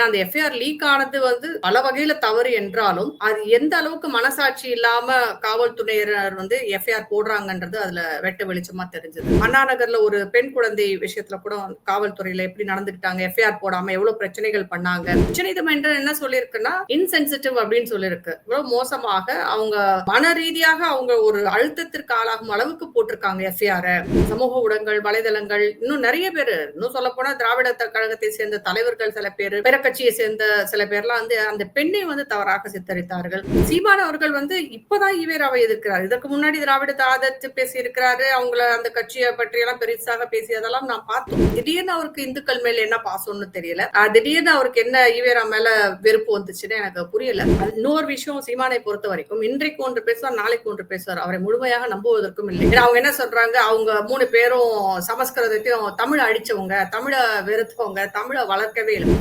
ஏன்னா அந்த FIR league ஆனது வந்து பல வகையில தவறு என்றாலும் அது எந்த அளவுக்கு மனசாட்சி இல்லாம காவல்துறையினர் வந்து எஃப்ஐஆர் போடுறாங்கன்றது அதுல வெட்ட வெளிச்சமா தெரிஞ்சது. அண்ணா நகர்ல ஒரு பெண் குழந்தை விஷயத்துல கூட காவல்துறையில எப்படி நடந்துக்கிட்டாங்க எஃப்ஐஆர் போடாம எவ்வளவு பிரச்சனைகள் பண்ணாங்க. உச்சநீதிமன்றம் என்ன சொல்லியிருக்குன்னா இன்சென்சிட்டிவ் அப்படின்னு சொல்லியிருக்கு இவ்வளவு மோசமாக அவங்க மன ரீதியாக அவங்க ஒரு அழுத்தத்திற்கு ஆளாகும் அளவுக்கு போட்டிருக்காங்க எஃப்ஐஆர் சமூக ஊடகங்கள் வலைதளங்கள் இன்னும் நிறைய பேர் இன்னும் சொல்ல போனா திராவிட கழகத்தை சேர்ந்த தலைவர்கள் சில பேர் பிறக்க கட்சியை சேர்ந்த சில பேர்லாம் வந்து அந்த பெண்ணை வந்து தவறாக சித்தரித்தார்கள். சீமான் அவர்கள் வந்து இப்பதான் ஈவேராவை எதிர்க்கிறார். இதற்கு முன்னாடி திராவிடத்தை ஆதரித்து பேசி இருக்கிறாரு அவங்கள அந்த கட்சியை பற்றி எல்லாம் பெருசாக பேசியதெல்லாம் நான் பார்த்தோம். திடீர்னு அவருக்கு இந்துக்கள் மேல என்ன பாசம்னு தெரியல. திடீர்னு அவருக்கு என்ன ஈவேரா மேல வெறுப்பு வந்துச்சுன்னு எனக்கு புரியல. அது இன்னொரு விஷயம் சீமானை பொறுத்த வரைக்கும் இன்றைக்கு ஒன்று பேசுவார் நாளைக்கு ஒன்று பேசுவார். அவரை முழுமையாக நம்புவதற்கும் இல்லை. ஏன்னா அவங்க என்ன சொல்றாங்க? அவங்க மூணு பேரும் சமஸ்கிருதத்தையும் தமிழ அடிச்சவங்க தமிழ வெறுத்தவங்க தமிழ வளர்க்கவே இல்லை.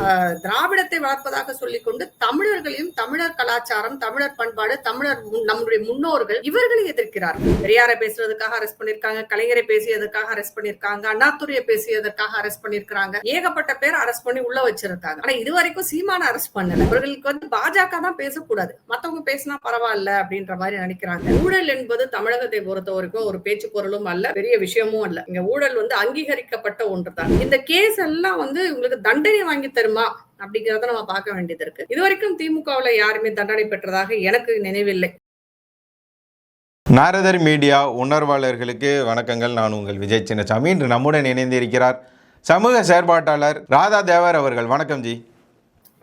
திராவிடத்தை வளர்ப்பதாக சொல்லிக்கொண்டு தமிழர்களையும் தமிழர் கலாச்சாரம் தமிழர் பண்பாடு தமிழர் நம்முடைய முன்னோர்கள் இவர்களை எதிர்க்கிறார்கள். பெரியாரை பேசுறதுக்காக அரெஸ்ட் பண்ணிருக்காங்க கலைஞரை பேசியதற்காக அரெஸ்ட் பண்ணிருக்காங்க அண்ணாத்துறையை பேசியதற்காக அரெஸ்ட் பண்ணிருக்காங்க ஏகப்பட்ட பேர் அரெஸ்ட் பண்ணி உள்ள வச்சிருக்காங்க. ஆனா இது வரைக்கும் சீமான அரெஸ்ட் பண்ணல. அவர்களுக்கு வந்து பாஜக தான் பேசக்கூடாது. மத்தவங்க பேசினா பரவாயில்ல அப்படின்ற மாதிரி நினைக்கிறாங்க. ஊழல் என்பது தமிழகத்தை பொறுத்த வரைக்கும் ஒரு பேச்சு பொருளும் அல்ல பெரிய விஷயமும் அல்ல. இங்க ஊழல் வந்து அங்கீகரிக்கப்பட்ட ஒன்றுதான். இந்த கேஸ் எல்லாம் வந்து உங்களுக்கு தண்டனை வாங்கி தருமா? அப்படிங்கறத நம்ம பார்க்க வேண்டியது இருக்கு. இது வரைக்கும் திமுகவுல யாருமே தண்டனை பெற்றதாக எனக்கு நினைவில்லை. நாரதர் மீடியா உணர்வாளர்களுக்கு வணக்கங்கள். நான் உங்கள் விஜய் சின்னசாமி. இன்று நம்முடன் இணைந்திருக்கிறார் சமூக செயற்பாட்டாளர் ராதா தேவர் அவர்கள். வணக்கம் ஜி.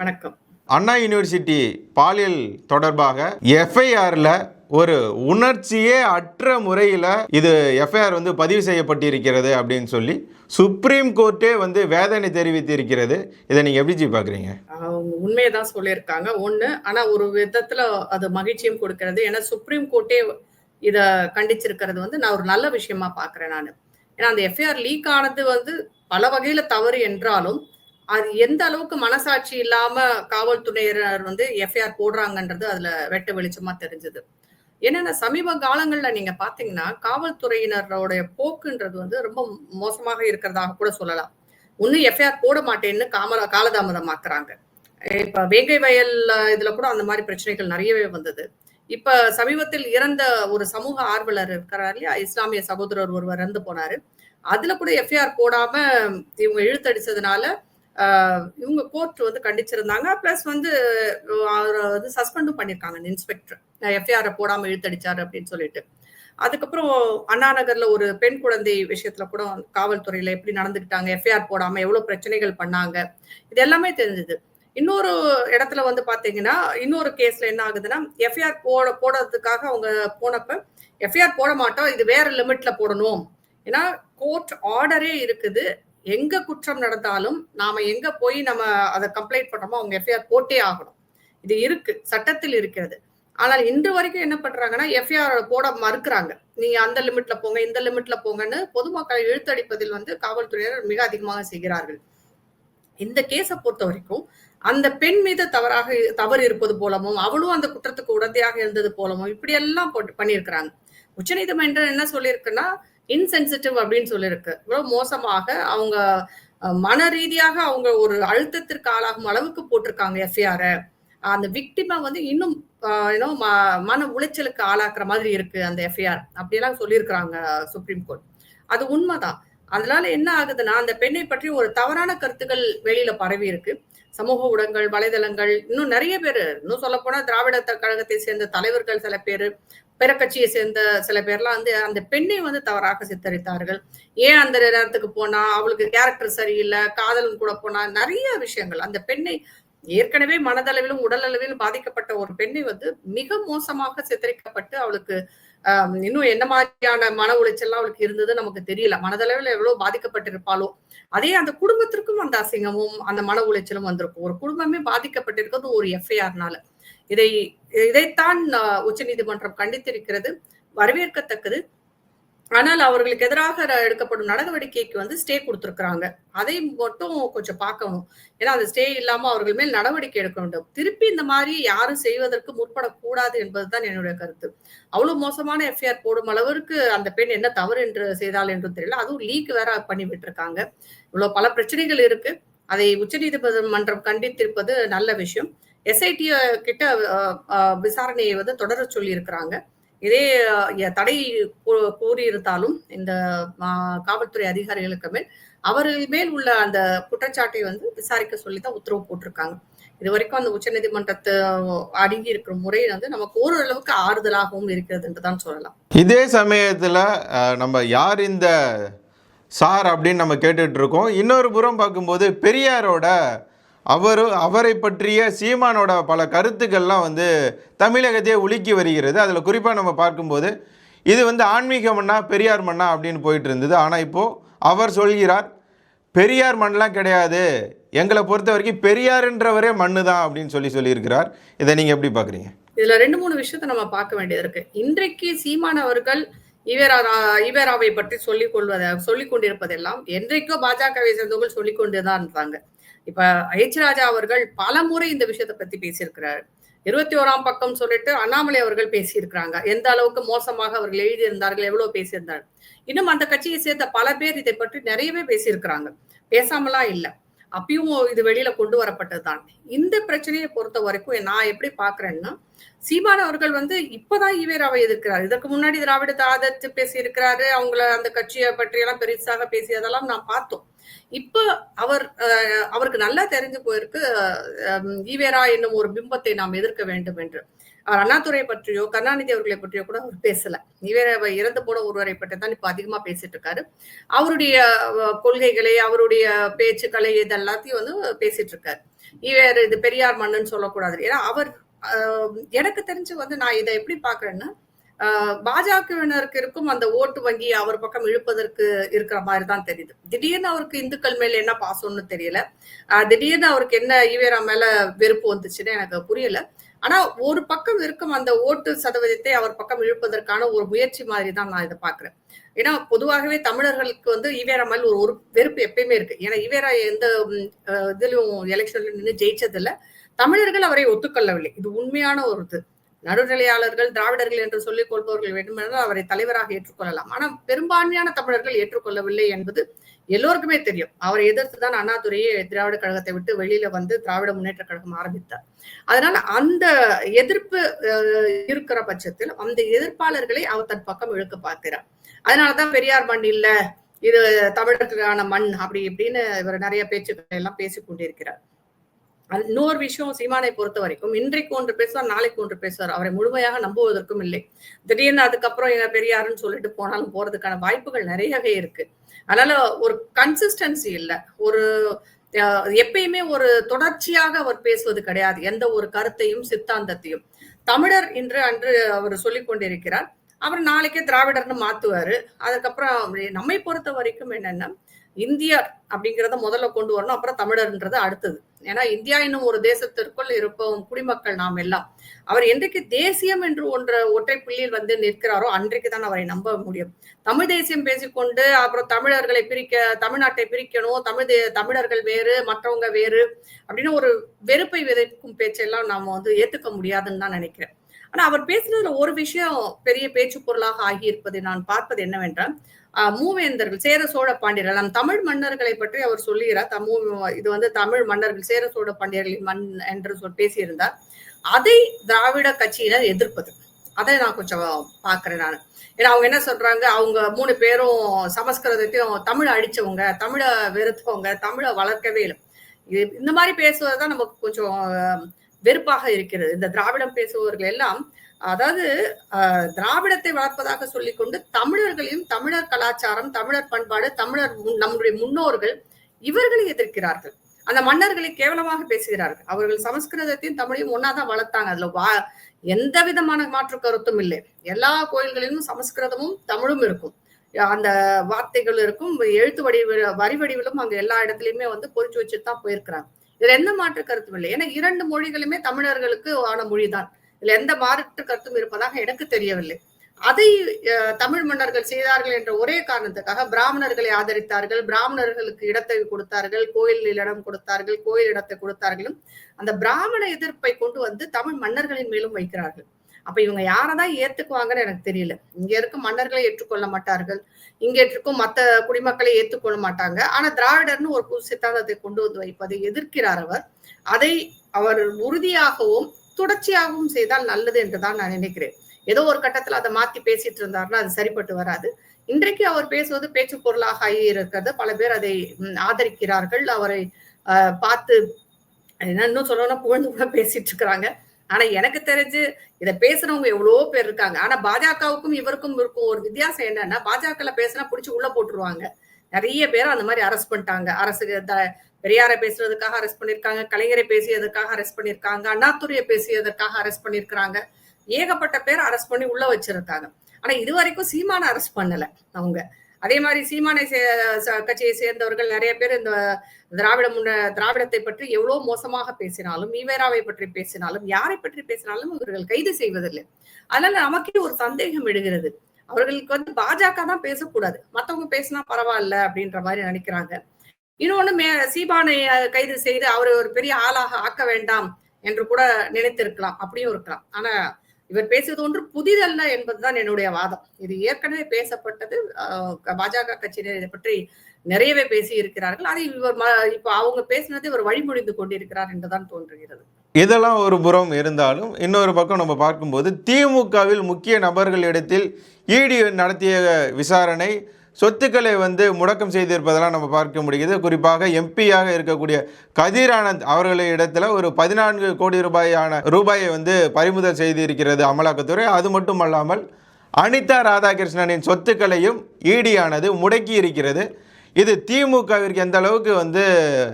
வணக்கம். அண்ணா யூனிவர்சிட்டி பாலியல் தொடர்பாக எஃப்ஐஆரில் ஒரு உணர்ச்சியே அற்ற முறையில் இது எஃப்ஐஆர் வந்து பதிவு செய்யப்பட்டிருக்கிறது அப்படின்னு சொல்லி சுப்ரீம் கோர்ட்டே வந்து வேதனை தெரிவித்து இருக்கிறது இதை நீங்கள் எப்படி ஜி பார்க்குறீங்க உண்மையை தான் சொல்லியிருக்காங்க. ஒண்ணு ஆனா ஒரு விதத்துல அது மகிழ்ச்சியும் கொடுக்கிறது. ஏன்னா சுப்ரீம் கோர்ட்டே இத கண்டிச்சிருக்கிறது வந்து நான் ஒரு நல்ல விஷயமா பாக்குறேன் நான். ஏன்னா அந்த எஃப்ஐஆர் லீக் ஆனது வந்து பல வகையில தவறு என்றாலும் அது எந்த அளவுக்கு மனசாட்சி இல்லாம காவல்துறையினர் வந்து எஃப்ஐஆர் போடுறாங்கன்றது அதுல வெட்ட வெளிச்சமா தெரிஞ்சது. என்னென்ன சமீப காலங்கள்ல நீங்க பாத்தீங்கன்னா காவல்துறையினரோட போக்குன்றது வந்து ரொம்ப மோசமாக இருக்கிறதாக கூட சொல்லலாம். ஒன்றும் எஃப்ஐஆர் போட மாட்டேன்னு காமரா காலதாமதமாக்குறாங்க இப்ப வேங்கை வயல் இதில் இதுல கூட அந்த மாதிரி பிரச்சனைகள் நிறையவே வந்தது. இப்ப சமீபத்தில் இறந்த ஒரு சமூக ஆர்வலர் இருக்கிறார் இல்லையா? இஸ்லாமிய சகோதரர் ஒருவர் இறந்து போனாரு. அதுல கூட எஃப்ஐஆர் போடாம இவங்க இழுத்தடிச்சதுனால இவங்க கோர்ட் வந்து கண்டிச்சிருந்தாங்க. பிளஸ் வந்து அவர் அவரை வந்து சஸ்பெண்டும் பண்ணியிருக்காங்க அந்த இன்ஸ்பெக்டர் எஃப்ஐஆரை போடாமல் இழுத்தடிச்சார் அப்படின்னு சொல்லிட்டு. அதுக்கப்புறம் அண்ணா நகர்ல ஒரு பெண் குழந்தை விஷயத்துல கூட காவல்துறையில எப்படி நடந்துக்கிட்டாங்க எஃப்ஐஆர் போடாம எவ்வளவு பிரச்சனைகள் பண்ணாங்க இது எல்லாமே தெரிஞ்சது. இன்னொரு இடத்துல வந்து பாத்தீங்கன்னா இன்னொரு கேஸ்ல என்ன ஆகுதுன்னா எஃப்ஐஆர் போட போடுறதுக்காக அவங்க போனப்ப எஃப்ஐஆர் போட மாட்டோம் இது வேற லிமிட்ல போடணும். ஏன்னா கோர்ட் ஆர்டரே இருக்குது. எங்க குற்றம் நடந்தாலும் நாம எங்க போய் நம்ம அதை கம்ப்ளைண்ட் பண்றோமோ அவங்க எஃப்ஐஆர் போட்டே ஆகணும். இது இருக்கு சட்டத்தில் இருக்கிறது. ஆனால் இன்று வரைக்கும் என்ன பண்றாங்கன்னா எஃப்ஐஆர் போட மறுக்கிறாங்க. நீங்க அந்த லிமிட்ல போங்க இந்த லிமிட்ல போங்கன்னு பொதுமக்களை இழுத்தடிப்பதில் வந்து காவல்துறையினர் மிக அதிகமாக செய்கிறார்கள். இந்த கேஸை பொறுத்த வரைக்கும் அந்த பெண் மீது தவறாக தவறு இருப்பது போலவும் அவளும் அந்த குற்றத்துக்கு உடந்தையாக இருந்தது போலவும் இப்படி எல்லாம் போட்டு பண்ணியிருக்கிறாங்க. உச்சநீதிமன்றம் என்ன சொல்லியிருக்குன்னா இன்சென்சிட்டிவ் அப்படின்னு சொல்லியிருக்கு. இவ்வளவு மோசமாக அவங்க மன ரீதியாக அவங்க ஒரு அழுத்தத்திற்கு ஆளாகும் அளவுக்கு போட்டிருக்காங்க எஃப்ஐஆர். அந்த விக்டிமா வந்து இன்னும் ம மன உளைச்சலுக்கு ஆளாக்குற மாதிரி இருக்கு அந்த எஃப்ஐஆர். அப்படியெல்லாம் சொல்லியிருக்கிறாங்க சுப்ரீம் கோர்ட் அது உண்மைதான். அதனால என்ன ஆகுதுன்னா அந்த பெண்ணை பற்றி ஒரு தவறான கருத்துக்கள் வெளியில பரவி இருக்கு. சமூக ஊடகங்கள் வலைதளங்கள் இன்னும் நிறைய பேர் இன்னும் சொல்ல போனா திராவிட கழகத்தை சேர்ந்த தலைவர்கள் சில பேர் பிற கட்சியை சேர்ந்த சில பேர்லாம் வந்து அந்த பெண்ணை வந்து தவறாக சித்தரித்தார்கள். ஏன் அந்த நேரத்துக்கு போனா அவளுக்கு கேரக்டர் சரியில்லை காதலும் கூட போனா நிறைய விஷயங்கள். அந்த பெண்ணை ஏற்கனவே மனதளவிலும் உடல் அளவிலும் பாதிக்கப்பட்ட ஒரு பெண்ணை வந்து மிக மோசமாக சித்தரிக்கப்பட்டு அவளுக்கு இன்னும் என்ன மாதிரியான மன உளைச்சல்லாம் அவளுக்கு இருந்தது நமக்கு தெரியல. மனதளவில் எவ்வளவு பாதிக்கப்பட்டிருப்பாளோ. அதே அந்த குடும்பத்திற்கும் அந்த அசிங்கமும் அந்த மன உளைச்சலும் வந்திருக்கும். ஒரு குடும்பமே பாதிக்கப்பட்டிருக்கிறது ஒரு எஃப்ஐஆர்னால இதை இதைத்தான் ஆஹ், உச்சநீதிமன்றம் கண்டித்திருக்கிறது. வரவேற்கத்தக்கது. ஆனால் அவர்களுக்கு எதிராக எடுக்கப்படும் நடவடிக்கைக்கு வந்து ஸ்டே கொடுத்துருக்குறாங்க. அதை மட்டும் கொஞ்சம் பார்க்கணும். ஏன்னா அந்த ஸ்டே இல்லாம அவர்கள் மேல் நடவடிக்கை எடுக்க வேண்டும். திருப்பி இந்த மாதிரி யாரும் செய்வதற்கு முற்படக்கூடாது என்பதுதான் என்னுடைய கருத்து. அவ்வளவு மோசமான எஃப்ஐஆர் போடும் அளவிற்கு அந்த பெண் என்ன தவறு என்று செய்தால் என்றும் தெரியல. அதுவும் லீக் வேற பண்ணி விட்டுருக்காங்க. இவ்வளவு பல பிரச்சனைகள் இருக்கு. அதை உச்சநீதிமன்றம் கண்டித்திருப்பது நல்ல விஷயம். எஸ்ஐடி கிட்ட விசாரணையை வந்து தொடர சொல்லி இருக்கிறாங்க இதே தடை கூ- கூறியிருந்தாலும் இந்த காவல்துறை அதிகாரிகளுக்கு மேல் அவர்கள் மேல் உள்ள அந்த குற்றச்சாட்டை வந்து விசாரிக்க சொல்லி தான் உத்தரவு போட்டிருக்காங்க. இது வரைக்கும் அந்த உச்சநீதிமன்றத்து அடங்கி இருக்கிற முறை வந்து நமக்கு ஓரளவுக்கு ஆறுதலாகவும் இருக்கிறது என்று தான் சொல்லலாம். இதே சமயத்தில் நம்ம யார் இந்த சார் அப்படின்னு நம்ம கேட்டுட்டு இருக்கோம். இன்னொரு புறம் பார்க்கும்போது பெரியாரோட அவர் அவரை பற்றிய சீமானோட பல கருத்துக்கள்லாம் வந்து தமிழகத்தையே உலுக்கி வருகிறது. அதில் குறிப்பாக நம்ம பார்க்கும்போது இது வந்து ஆன்மீக மண்ணா பெரியார் மண்ணா அப்படின்னு போயிட்டு இருந்தது. ஆனால் இப்போது அவர் சொல்கிறார் பெரியார் மண்ணெலாம் கிடையாது. எங்களை பொறுத்த வரைக்கும் பெரியாருன்றவரே மண்ணு தான் அப்படின்னு சொல்லி சொல்லியிருக்கிறார். இதை நீங்கள் எப்படி பார்க்குறீங்க? இதில் ரெண்டு மூணு விஷயத்தை நம்ம பார்க்க வேண்டியது இருக்கு. இன்றைக்கு சீமான் அவர்கள் ஈவேரா ஈவேராவை பற்றி சொல்லிக் கொள்வதை சொல்லிக் கொண்டிருப்பதெல்லாம் என்றைக்கோ பாஜகவை சேர்ந்தவர்கள் சொல்லிக் கொண்டுதான் இருந்தாங்க இப்ப எச் ராஜா அவர்கள் பல முறை இந்த விஷயத்தை பத்தி பேசியிருக்கிறார். இருபத்தி ஓராம் பக்கம் சொல்லிட்டு அண்ணாமலை அவர்கள் பேசியிருக்கிறாங்க. எந்த அளவுக்கு மோசமாக அவர்கள் எழுதியிருந்தார்கள் எவ்வளவு பேசியிருந்தார். இன்னும் அந்த கட்சியை சேர்ந்த பல பேர் இதை பற்றி நிறையவே பேசியிருக்கிறாங்க. பேசாமலாம் இல்லை. அப்பயும் இது வெளியில கொண்டு வரப்பட்டதுதான். இந்த பிரச்சனையை பொறுத்த வரைக்கும் நான் எப்படி பாக்குறேன்னா சீமான் அவர்கள் வந்து இப்பதான் ஈவேராவை எதிர்க்கிறார். இதற்கு முன்னாடி திராவிடத்தை ஆதரித்து பேசியிருக்கிறாரு. அவங்கள அந்த கட்சியை பற்றி எல்லாம் பெருசாக பேசியதெல்லாம் நான் பார்த்தோம். இப்போ அவர் அவருக்கு நல்லா தெரிஞ்சு போயிருக்கு ஈவேரா என்னும் ஒரு பிம்பத்தை நாம் எதிர்க்க வேண்டும் என்று. அவர் அண்ணாதுரை பற்றியோ கருணாநிதி அவர்களை பற்றியோ கூட அவர் பேசல. ஈவேராவை இறந்து போன ஒருவரை பற்றி தான் இப்ப அதிகமா பேசிட்டு இருக்காரு. அவருடைய கொள்கைகளை அவருடைய பேச்சுக்களை இதெல்லாத்தையும் வந்து பேசிட்டு இருக்காரு. ஈவேர் இது பெரியார் மண்ணுன்னு சொல்லக்கூடாது. ஏன்னா அவர் எனக்கு தெரிஞ்சு வந்து நான் இதை எப்படி பாக்குறேன்னா பாஜகவினருக்கு இருக்கும் அந்த ஓட்டு வங்கி அவர் பக்கம் இழுப்பதற்கு இருக்கிற மாதிரி தான் தெரியுது. திடீர்னு அவருக்கு இந்துக்கள் மேல என்ன பாசம்னு தெரியல. திடீர்னு அவருக்கு என்ன ஈவேரா மேல வெறுப்பு வந்துச்சுன்னு எனக்கு புரியல. ஆனா ஒரு பக்கம் இருக்கும் அந்த ஓட்டு சதவீதத்தை அவர் பக்கம் இழுப்பதற்கான ஒரு முயற்சி மாதிரி தான் நான் இதை பாக்குறேன் ஏன்னா பொதுவாகவே தமிழர்களுக்கு வந்து ஈவேரா மேல ஒரு ஒரு வெறுப்பு எப்பயுமே இருக்கு. ஏன்னா ஈவேரா எந்த இதுலயும் எலெக்ஷன்ல நின்று ஜெயிச்சதில்ல. தமிழர்கள் அவரை ஒத்துக்கொள்ளவில்லை. இது உண்மையான ஒரு இது. நடுநிலையாளர்கள் திராவிடர்கள் என்று சொல்லிக் கொள்பவர்கள் வேண்டுமென்றால் அவரை தலைவராக ஏற்றுக்கொள்ளலாம். ஆனால் பெரும்பான்மையான தமிழர்கள் ஏற்றுக்கொள்ளவில்லை என்பது எல்லோருக்குமே தெரியும். அவரை எதிர்த்து தான் அண்ணாதுரையே திராவிட கழகத்தை விட்டு வெளியில வந்து திராவிட முன்னேற்ற கழகம் ஆரம்பித்தார். அதனால அந்த எதிர்ப்பு அஹ், இருக்கிற பட்சத்தில் அந்த எதிர்ப்பாளர்களை அவர் தன் பக்கம் இழுக்க பார்க்கிறார். அதனாலதான் பெரியார் மண் இல்ல இது தமிழர்களுக்கான மண் அப்படி இப்படின்னு இவர் நிறைய பேச்சுக்களை எல்லாம் பேசிக் கொண்டிருக்கிறார். இன்னொரு விஷயம் சீமானை பொறுத்த வரைக்கும் இன்றைக்கு ஒன்று பேசுவார் நாளைக்கு ஒன்று பேசுவார். அவரை முழுமையாக நம்புவதற்கும் இல்லை. திடீர்னு அதுக்கப்புறம் எங்க பெரியாருன்னு சொல்லிட்டு போனாலும் போறதுக்கான வாய்ப்புகள் நிறையவே இருக்கு. அதனால ஒரு கன்சிஸ்டன்சி இல்ல. ஒரு எப்பயுமே ஒரு தொடர்ச்சியாக அவர் பேசுவது கிடையாது. எந்த ஒரு கருத்தையும் சித்தாந்தத்தையும். தமிழர் என்று அன்று அவர் சொல்லிக் கொண்டிருக்கிறார். அவர் நாளைக்கே திராவிடர்னு மாத்துவாரு. அதுக்கப்புறம் நம்மை பொறுத்த வரைக்கும் என்னன்னா இந்தியர் அப்படிங்கிறத முதல்ல கொண்டு வரணும். அப்புறம் தமிழர்ன்றது அடுத்தது. ஏன்னா இந்தியா என்னும் ஒரு தேசத்திற்குள் இருப்போம் குடிமக்கள் நாம் எல்லாம். அவர் என்றைக்கு தேசியம் என்று ஒன்ற ஒற்றை புள்ளியில் வந்து நிற்கிறாரோ அன்றைக்கு தான் அவரை நம்ப முடியும். தமிழ் தேசியம் பேசிக்கொண்டு அப்புறம் தமிழர்களை பிரிக்க தமிழ்நாட்டை பிரிக்கணும் தமிழ் தே- தமிழர்கள் வேறு மற்றவங்க வேறு அப்படின்னு ஒரு வெறுப்பை விதைக்கும் பேச்செல்லாம் நாம வந்து ஏத்துக்க முடியாதுன்னு தான் நினைக்கிறேன். ஆனா அவர் பேசுனதுல ஒரு விஷயம் பெரிய பேச்சு பொருளாக ஆகியிருப்பதை நான் பார்ப்பது என்னவென்றால் மூவேந்தர்கள் சேர சோழ பாண்டியர்கள். நம் தமிழ் மன்னர்களை பற்றி அவர் சொல்லுகிறார். தமு இது வந்து தமிழ் மன்னர்கள் சேர சோழ பாண்டியர்களின் மண் என்று சொல் பேசியிருந்தார். அதை திராவிட கட்சியினர் எதிர்ப்பது. அதை நான் கொஞ்சம் பாக்குறேன் நான். ஏன்னா அவங்க என்ன சொல்றாங்க? அவங்க மூணு பேரும் சமஸ்கிருதத்தையும் தமிழை அடிச்சவங்க தமிழை வெறுத்தவங்க தமிழை வளர்க்கவே இல்லை. இது இந்த மாதிரி பேசுவதுதான் நமக்கு கொஞ்சம் வெறுப்பாக இருக்கிறது. இந்த திராவிடம் பேசுபவர்கள் எல்லாம் அதாவது ஆஹ், திராவிடத்தை வளர்ப்பதாக சொல்லிக்கொண்டு தமிழர்களையும் தமிழர் கலாச்சாரம் தமிழர் பண்பாடு தமிழர் நம்முடைய முன்னோர்கள் இவர்களை எதிர்க்கிறார்கள். அந்த மன்னர்களை கேவலமாக பேசுகிறார்கள். அவர்கள் சமஸ்கிருதத்தையும் தமிழையும் ஒன்னாதான் வளர்த்தாங்க. அதுல வா எந்த விதமான மாற்று கருத்தும் இல்லை. எல்லா கோயில்களிலும் சமஸ்கிருதமும் தமிழும் இருக்கும். அந்த வார்த்தைகள் இருக்கும். எழுத்து வடிவ வரி வடிவிலும் அங்க எல்லா இடத்துலயுமே வந்து பொறிச்சு வச்சுட்டு தான் போயிருக்கிறாங்க. இதுல எந்த மாற்று கருத்தும் இல்லை. ஏன்னா இரண்டு மொழிகளுமே தமிழர்களுக்கு ஆன மொழிதான். இதுல எந்த மாறுட்டு கருத்தும் இருப்பதாக எனக்கு தெரியவில்லை. அதை தமிழ் மன்னர்கள் செய்தார்கள் என்ற ஒரே காரணத்துக்காக பிராமணர்களை ஆதரித்தார்கள். பிராமணர்களுக்கு இடத்தை கொடுத்தார்கள் கோயில் இடம் கொடுத்தார்கள் கோயில் இடத்தை கொடுத்தார்களும் அந்த பிராமண எதிர்ப்பை கொண்டு வந்து தமிழ் மன்னர்களின் மேலும் வைக்கிறார்கள். அப்ப இவங்க யாரதான் ஏத்துக்குவாங்கன்னு எனக்கு தெரியல. இங்க இருக்கும் மன்னர்களை ஏற்றுக்கொள்ள மாட்டார்கள். இங்க இருக்கும் மத்த குடிமக்களை ஏற்றுக்கொள்ள மாட்டாங்க. ஆனா திராவிடர்னு ஒரு புது சித்தாந்தத்தை கொண்டு வந்து வைப்பதை எதிர்க்கிறார் அவர். அதை அவர் உறுதியாகவும் தொடர்ச்சியாகவும் செய்தால் நல்லது என்றுதான் நான் நினைக்கிறேன். ஏதோ ஒரு கட்டத்துல அதை மாத்தி பேசிட்டு இருந்தாருன்னா அது சரிப்பட்டு வராது. இன்றைக்கு அவர் பேசுவது பேச்சு பொருளாக ஆகி இருக்கிறது பல பேர் அதை ஆதரிக்கிறார்கள். அவரை பார்த்து என்ன இன்னும் சொல்லணும்னா புகழ்ந்து கூட பேசிட்டு இருக்கிறாங்க. ஆனா எனக்கு தெரிஞ்சு இத பேசுறவங்க எவ்வளவோ பேர் இருக்காங்க. ஆனா பாஜகவுக்கும் இவருக்கும் இருக்கும் ஒரு வித்தியாசம் என்னன்னா பாஜகல பேசினா புடிச்சு உள்ள போட்டுருவாங்க. நிறைய பேர் அந்த மாதிரி அரெஸ்ட் பண்ணிட்டாங்க. அரசு த- பெரியாரை பேசுறதுக்காக அரெஸ்ட் பண்ணியிருக்காங்க கலைஞரை பேசியதற்காக அரெஸ்ட் பண்ணிருக்காங்க அண்ணாத்துறையை பேசியதற்காக அரெஸ்ட் பண்ணியிருக்கிறாங்க ஏகப்பட்ட பேர் அரெஸ்ட் பண்ணி உள்ள வச்சிருக்காங்க. ஆனா இது வரைக்கும் சீமான அரெஸ்ட் பண்ணல அவங்க. அதே மாதிரி சீமானை சே- ச- கட்சியை சேர்ந்தவர்கள் நிறைய பேர் இந்த திராவிட முன்ன திராவிடத்தை பற்றி எவ்வளவு மோசமாக பேசினாலும் ஈவேராவை பற்றி பேசினாலும் யாரை பற்றி பேசினாலும் இவர்கள் கைது செய்வதில்லை. அதனால நமக்கே ஒரு சந்தேகம் எழுகிறது. அவர்களுக்கு வந்து பாஜக தான் பேசக்கூடாது. மத்தவங்க பேசினா பரவாயில்ல அப்படின்ற மாதிரி நினைக்கிறாங்க. இன்னொன்னு மே சீபானை கைது செய்து அவரை ஒரு பெரிய ஆளாக ஆக்க வேண்டாம் என்று கூட நினைத்திருக்கலாம் அப்படியும் இருக்கலாம். ஆனா இவர் பேசுவது ஒன்று புதிதல்ல என்பதுதான் என்னுடைய வாதம். இது ஏற்கனவே பேசப்பட்டது பாஜக கட்சியினர் இதை பற்றி நிறையவே பேசி இருக்கிறார்கள் அதை இவர் இப்போ அவங்க பேசினதை இவர் வழிமொழிந்து கொண்டிருக்கிறார் என்றுதான் தோன்றுகிறது. இதெல்லாம் ஒரு புறம் இருந்தாலும் இன்னொரு பக்கம் நம்ம பார்க்கும்போது திமுகவில் முக்கிய நபர்களிடத்தில் இடி நடத்திய விசாரணை சொத்துக்களை வந்து முடக்கம் செய்திருப்பதெல்லாம் நம்ம பார்க்க முடியுது குறிப்பாக எம்பியாக இருக்கக்கூடிய கதிர் ஆனந்த் அவர்களின் இடத்துல ஒரு பதினான்கு கோடி ரூபாயான ரூபாயை வந்து பறிமுதல் செய்திருக்கிறது அமலாக்கத்துறை. அது மட்டும் அல்லாமல் அனிதா ராதாகிருஷ்ணனின் சொத்துக்களையும் ஈடியானது முடக்கி இருக்கிறது. இது திமுகவிற்கு எந்த அளவுக்கு வந்து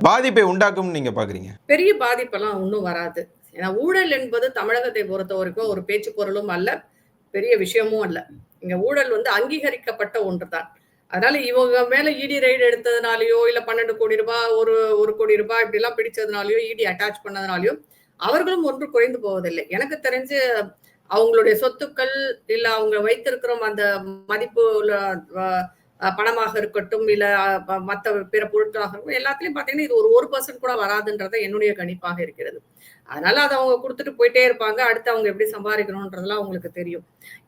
பாதிப்பை உண்டாக்கும்னு நீங்க பாக்குறீங்க? பெரிய பாதிப்பெல்லாம் ஒன்றும் வராது. ஏன்னா ஊழல் என்பது தமிழகத்தை பொறுத்த வரைக்கும் ஒரு பேச்சு பொருளும் அல்ல பெரிய விஷயமும் அல்ல. இங்க ஊழல் வந்து அங்கீகரிக்கப்பட்ட ஒன்றுதான். அதனால இவங்க மேல இடி ரைடு எடுத்ததுனாலயோ இல்ல பன்னெண்டு கோடி ரூபாய் ஒரு ஒரு கோடி ரூபாய் இப்படி எல்லாம் பிடிச்சதுனாலயோ இடி அட்டாச் பண்ணதுனாலயோ அவர்களும் ஒன்று குறைந்து போவதில்லை. எனக்கு தெரிஞ்சு அவங்களுடைய சொத்துக்கள் இல்ல அவங்க வைத்திருக்கிற அந்த மதிப்பு உள்ள, பணமாக இருக்கட்டும் இல்ல மற்ற பிற பொருட்களாக இருக்கட்டும் எல்லாத்துலயும் பாத்தீங்கன்னா இது ஒரு ஒரு பர்சன்ட் கூட வராதுன்றத என்னுடைய கணிப்பாக இருக்கிறது. அதனால அதை அவங்க கொடுத்துட்டு போயிட்டே இருப்பாங்க. அடுத்து அவங்க எப்படி சம்பாதிக்கணும்ன்றதெல்லாம் அவங்களுக்கு தெரியும்.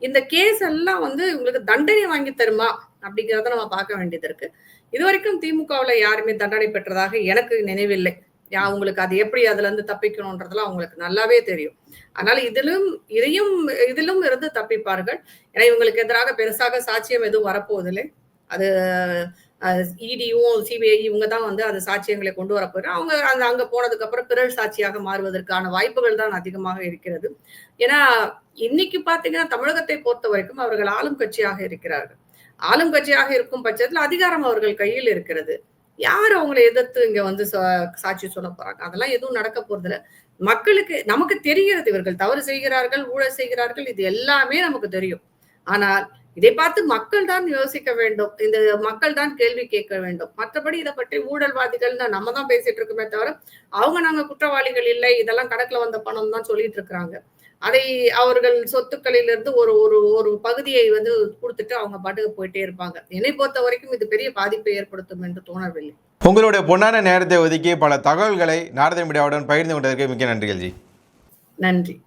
இந்த கேஸ் எல்லாம் வந்து உங்களுக்கு தண்டனை வாங்கி தருமா? அப்படிங்கிறத நம்ம பார்க்க வேண்டியது இருக்கு. இது வரைக்கும் திமுகவில் யாருமே தண்டனை பெற்றதாக எனக்கு நினைவில்லை. யா- அவங்களுக்கு அது எப்படி அதுல இருந்து தப்பிக்கணும்ன்றதெல்லாம் அவங்களுக்கு நல்லாவே தெரியும். அதனால இதிலும் இதையும் இதிலும் இருந்து தப்பிப்பார்கள். ஏன்னா இவங்களுக்கு எதிராக பெருசாக சாட்சியம் எதுவும் வரப்போவதில்லை. அது இடியும் சிபிஐ இவங்க தான் வந்து அந்த சாட்சியங்களை கொண்டு வர போறாங்க அவங்க அந்த அங்க போனதுக்கு அப்புறம் பிறர் சாட்சியாக மாறுவதற்கான வாய்ப்புகள் தான் அதிகமாக இருக்கிறது. ஏன்னா இன்னைக்கு பாத்தீங்கன்னா தமிழகத்தை பொறுத்த வரைக்கும் அவர்கள் ஆளும் கட்சியாக இருக்கிறார்கள். ஆளும் கட்சியாக இருக்கும் பட்சத்தில் அதிகாரம் அவர்கள் கையில் இருக்கிறது. யார் அவங்களை எதிர்த்து இங்க வந்து சாட்சி சொல்ல போறாங்க? அதெல்லாம் எதுவும் நடக்க போறதில்ல மக்களுக்கு நமக்கு தெரிகிறது இவர்கள் தவறு செய்கிறார்கள் ஊழல் செய்கிறார்கள் இது எல்லாமே நமக்கு தெரியும். ஆனால் இதை பார்த்து மக்கள் தான் யோசிக்க வேண்டும். இந்த மக்கள் தான் கேள்வி கேட்க வேண்டும். மற்றபடி இதை பற்றி ஊழல்வாதிகள் நம்ம தான் பேசிட்டு இருக்கோமே தவிர அவங்க நாங்க குற்றவாளிகள் இல்லை இதெல்லாம் கணக்குல வந்த பணம் தான் சொல்லிட்டு இருக்கிறாங்க. அதை அவர்கள் சொத்துக்களிலிருந்து ஒரு ஒரு ஒரு பகுதியை வந்து கொடுத்துட்டு அவங்க பாட்டுக்கு போயிட்டே இருப்பாங்க. என்னை பொறுத்த வரைக்கும் இது பெரிய பாதிப்பை ஏற்படுத்தும் என்று தோணவில்லை. உங்களுடைய பொன்னான நேரத்தை ஒதுக்கி பல தகவல்களை நாரத மீடியாவுடன் பகிர்ந்து கொண்டதற்கு மிக்க நன்றிகள் ஜி. நன்றி.